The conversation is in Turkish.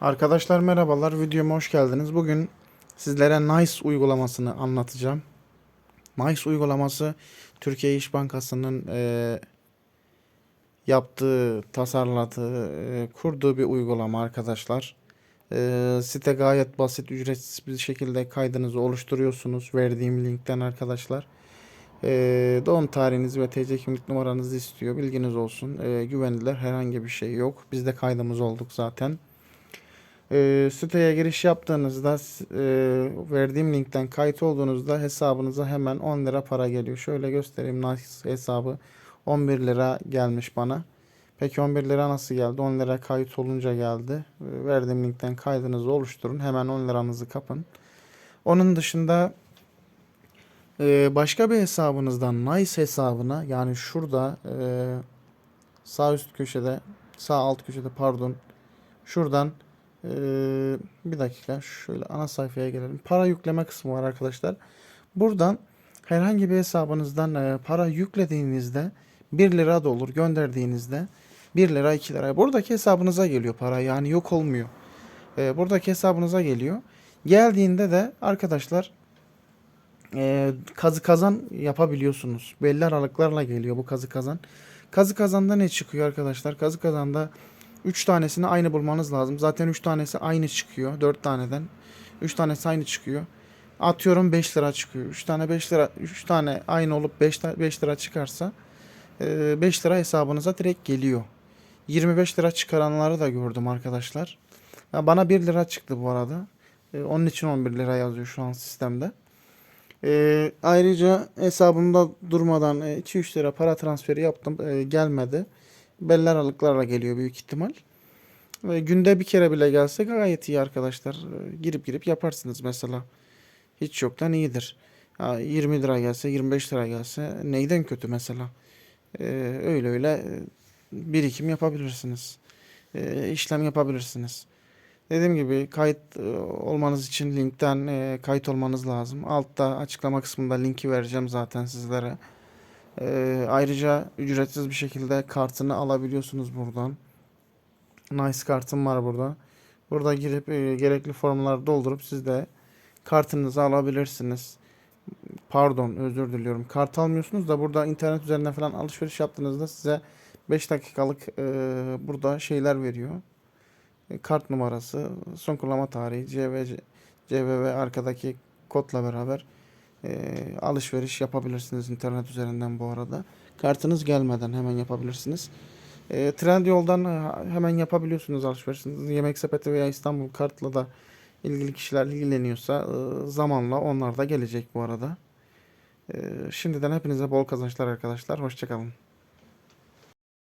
Arkadaşlar merhabalar, videoma hoş geldiniz. Bugün sizlere NICE uygulamasını anlatacağım. NICE uygulaması Türkiye İş Bankası'nın eee, yaptığı, tasarladığı, eee, kurduğu bir uygulama arkadaşlar. Eee, site gayet basit, ücretsiz bir şekilde kaydınızı oluşturuyorsunuz verdiğim linkten arkadaşlar. Eee, doğum tarihinizi ve TC kimlik numaranızı istiyor. Bilginiz olsun. Eee, güvenilir herhangi bir şey yok. Biz de kaydımız olduk zaten. Ee, siteye giriş yaptığınızda e, verdiğim linkten kayıt olduğunuzda hesabınıza hemen 10 lira para geliyor. Şöyle göstereyim NICE hesabı 11 lira gelmiş bana. Peki 11 lira nasıl geldi? 10 lira kayıt olunca geldi. Ee, verdiğim linkten kaydınızı oluşturun. Hemen 10 liranızı kapın. Onun dışında e, başka bir hesabınızdan NICE hesabına yani şurada e, sağ üst köşede sağ alt köşede pardon şuradan ee, bir dakika şöyle ana sayfaya gelelim. Para yükleme kısmı var arkadaşlar. Buradan herhangi bir hesabınızdan e, para yüklediğinizde 1 lira da olur gönderdiğinizde 1 lira 2 lira. Buradaki hesabınıza geliyor para yani yok olmuyor. Ee, buradaki hesabınıza geliyor. Geldiğinde de arkadaşlar e, kazı kazan yapabiliyorsunuz. Belli aralıklarla geliyor bu kazı kazan. Kazı kazanda ne çıkıyor arkadaşlar? Kazı kazanda 3 tanesini aynı bulmanız lazım. Zaten 3 tanesi aynı çıkıyor. 4 taneden. 3 tanesi aynı çıkıyor. Atıyorum 5 lira çıkıyor. 3 tane 5 lira 3 tane aynı olup 5 5 lira çıkarsa 5 lira hesabınıza direkt geliyor. 25 lira çıkaranları da gördüm arkadaşlar. Bana 1 lira çıktı bu arada. Onun için 11 lira yazıyor şu an sistemde. Ayrıca hesabımda durmadan e, 2-3 lira para transferi yaptım. E, gelmedi belli aralıklarla geliyor büyük ihtimal. Ve günde bir kere bile gelse gayet iyi arkadaşlar. Ee, Girip girip yaparsınız mesela. Hiç yoktan iyidir. Ya 20 lira gelse, 25 lira gelse neyden kötü mesela. Ee, öyle öyle e, birikim yapabilirsiniz. Ee, işlem yapabilirsiniz. Dediğim gibi kayıt e, olmanız için linkten e, kayıt olmanız lazım. Altta açıklama kısmında linki vereceğim zaten sizlere. Ee, ayrıca ücretsiz bir şekilde kartını alabiliyorsunuz buradan. Nice kartım var burada. Burada girip e, gerekli formları doldurup siz de kartınızı alabilirsiniz. Pardon özür diliyorum. Kart almıyorsunuz da burada internet üzerinden falan alışveriş yaptığınızda size 5 dakikalık e, burada şeyler veriyor. E, kart numarası, son kullanma tarihi, CVC, CVV arkadaki kodla beraber e, alışveriş yapabilirsiniz internet üzerinden bu arada. Kartınız gelmeden hemen yapabilirsiniz. E, Trendyol'dan hemen yapabiliyorsunuz alışverişinizi. Yemek sepeti veya İstanbul kartla da ilgili kişiler ilgileniyorsa e, zamanla onlar da gelecek bu arada. E, şimdiden hepinize bol kazançlar arkadaşlar. Hoşçakalın.